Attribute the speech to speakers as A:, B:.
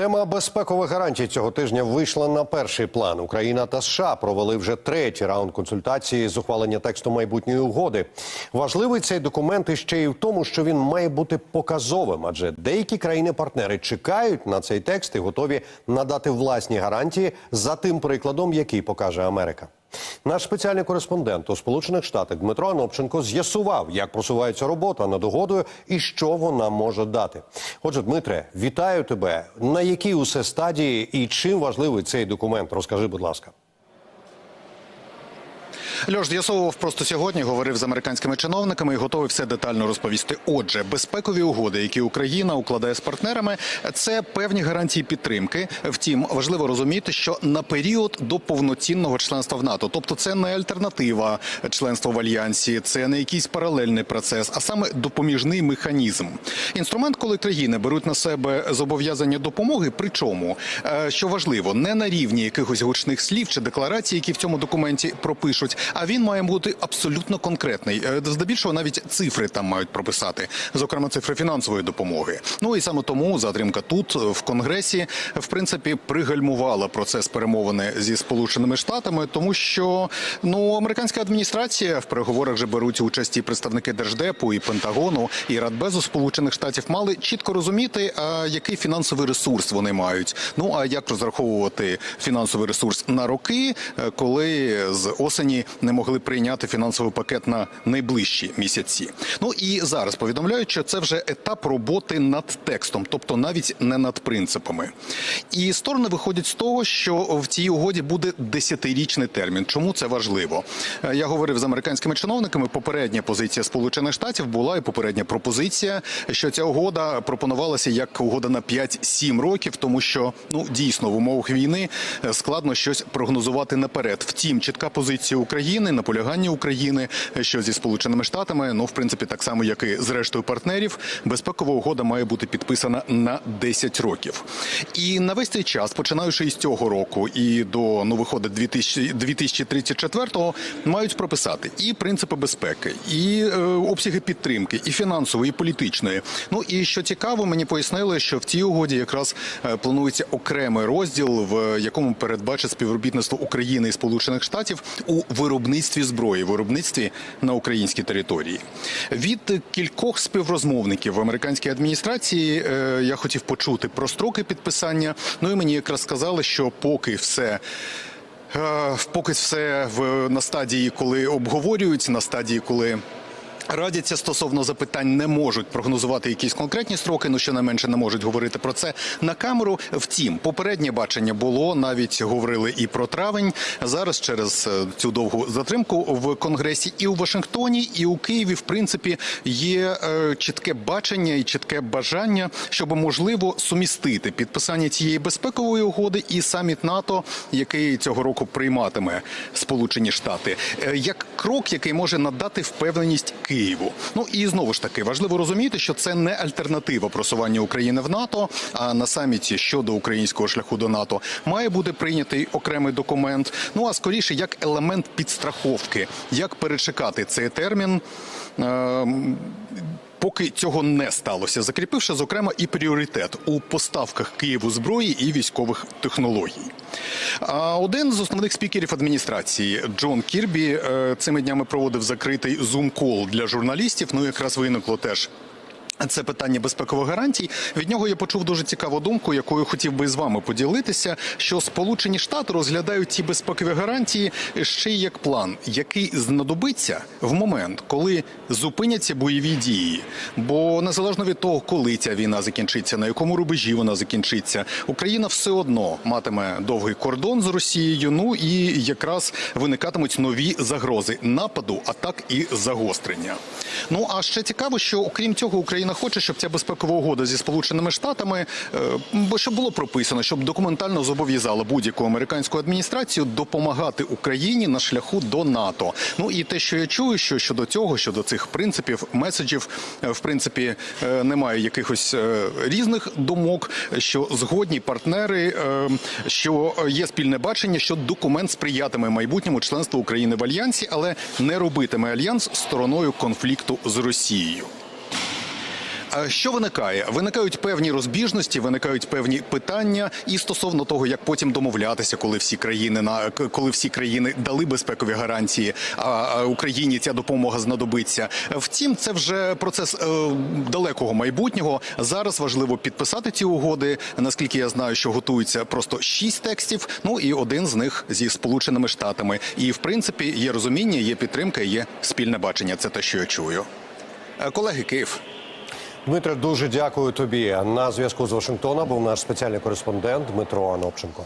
A: Тема безпекових гарантій цього тижня вийшла на перший план. Україна та США провели вже третій раунд консультації з ухвалення тексту майбутньої угоди. Важливий цей документ іще і в тому, що він має бути показовим, адже деякі країни-партнери чекають на цей текст і готові надати власні гарантії за тим прикладом, який покаже Америка. Наш спеціальний кореспондент у Сполучених Штатах Дмитро Анопченко з'ясував, як просувається робота над угодою і що вона може дати. Отже, Дмитре, вітаю тебе. На якій усе стадії і чим важливий цей документ? Розкажи, будь ласка.
B: Льош з'ясовував просто сьогодні, говорив з американськими чиновниками і готовий все детально розповісти. Отже, безпекові угоди, які Україна укладає з партнерами, це певні гарантії підтримки. Втім, важливо розуміти, що на період до повноцінного членства в НАТО, тобто це не альтернатива членства в альянсі, це не якийсь паралельний процес, а саме допоміжний механізм. Інструмент, коли країни беруть на себе зобов'язання допомоги. Причому, е, що важливо, не на рівні якихось гучних слів чи декларацій, які в цьому документі пропишуть. А він має бути абсолютно конкретний. Е, Здебільшого навіть цифри там мають прописати, зокрема цифри фінансової допомоги. Ну і саме тому затримка тут в конгресі в принципі пригальмувала процес перемовини зі сполученими штатами, тому що ну американська адміністрація в переговорах же беруть участь і представники держдепу, і Пентагону, і Радбезу Сполучених Штатів мали чітко розуміти, а який фінансовий ресурс вони мають. Ну а як розраховувати фінансовий ресурс на роки, е, коли з осені не могли прийняти фінансовий пакет на найближчі місяці. Ну і зараз повідомляють, що це вже етап роботи над текстом, тобто навіть не над принципами. І сторони виходять з того, що в цій угоді буде десятирічний термін. Чому це важливо? Е, Я говорив з американськими чиновниками. Попередня позиція Сполучених Штатів була і попередня пропозиція, що ця угода пропонувалася як угода на 5-7 років, тому що ну дійсно в умовах війни е, складно щось прогнозувати наперед. Втім, чітка позиція України, наполягання України, що зі сполученими штатами, ну в принципі, так само як і з рештою партнерів, безпекова угода має бути підписана на 10 років. І на весь цей час, починаючи із цього року і до ну виходить 2000 2034-го, мають прописати і принципи безпеки, і е, обсяги підтримки, і фінансової, і політичної. Ну і що цікаво, мені пояснили, що в цій угоді якраз е, планується окремий розділ, в якому передбачить співробітництво України і Сполучених Штатів у виробництві зброї, виробництві на українській території. Від кількох співрозмовників в американській адміністрації е, я хотів почути про строки підписання. Ну і мені якраз сказали, що поки все. Е, Поки все в на стадії, коли обговорюють, на стадії, коли радяться стосовно запитань, не можуть прогнозувати якісь конкретні строки. Ну щонайменше не можуть говорити про це на камеру. Втім, попереднє бачення було навіть говорили і про травень. Зараз через е, цю довгу затримку в конгресі і у Вашингтоні, і у Києві, в принципі, є е, чітке бачення і чітке бажання, щоб можливо сумістити підписання цієї безпекової угоди і саміт НАТО, який цього року прийматиме Сполучені Штати, е, як крок, який може надати впевненість Києву. Ну і знову ж таки важливо розуміти, що це не альтернатива просування України в НАТО. А на саміті щодо українського шляху до НАТО має бути прийнятий окремий документ. Ну а скоріше як елемент підстраховки, як перечекати цей термін. Ем, Поки цього не сталося, закріпивши зокрема і пріоритет у поставках Києву зброї і військових технологій. А один з основних спікерів адміністрації Джон Кірбі е, цими днями проводив закритий зум-кол для журналістів. Ну якраз виникло теж. Це питання безпекових гарантій. Від нього я почув дуже цікаву думку, якою хотів би з вами поділитися. Що Сполучені Штати розглядають ці безпекові гарантії ще й як план, який знадобиться в момент, коли зупиняться бойові дії. Бо незалежно від того, коли ця війна закінчиться, на якому рубежі вона закінчиться, Україна все одно матиме довгий кордон з Росією. Ну і якраз виникатимуть нові загрози нападу, атак і загострення. Ну а ще цікаво, що окрім цього, Україна хоче, щоб ця безпекова угода зі сполученими штатами, е, щоб було прописано, щоб документально зобов'язала будь-яку американську адміністрацію допомагати Україні на шляху до НАТО. Ну і те, що я чую, що щодо цього, щодо цих принципів, меседжів, е, в принципі, е, немає якихось різних думок, що згодні партнери, що є спільне бачення, що документ сприятиме майбутньому членству України в альянсі, але не робитиме альянс стороною конфлікту з Росією. Що виникає? Виникають певні розбіжності, виникають певні питання і стосовно того, як потім домовлятися, коли всі країни на коли всі країни дали безпекові гарантії, а а Україні ця допомога знадобиться. Втім, це вже процес е, далекого майбутнього. Зараз важливо підписати ці угоди. Наскільки я знаю, що готується просто шість текстів. Ну і один з них зі сполученими штатами. І в принципі є розуміння, є підтримка, є спільне бачення. Це те, що я чую. Е, Колеги, Київ.
A: Дмитре, дуже дякую тобі. На зв'язку з Вашингтона був наш спеціальний кореспондент Дмитро Анопченко.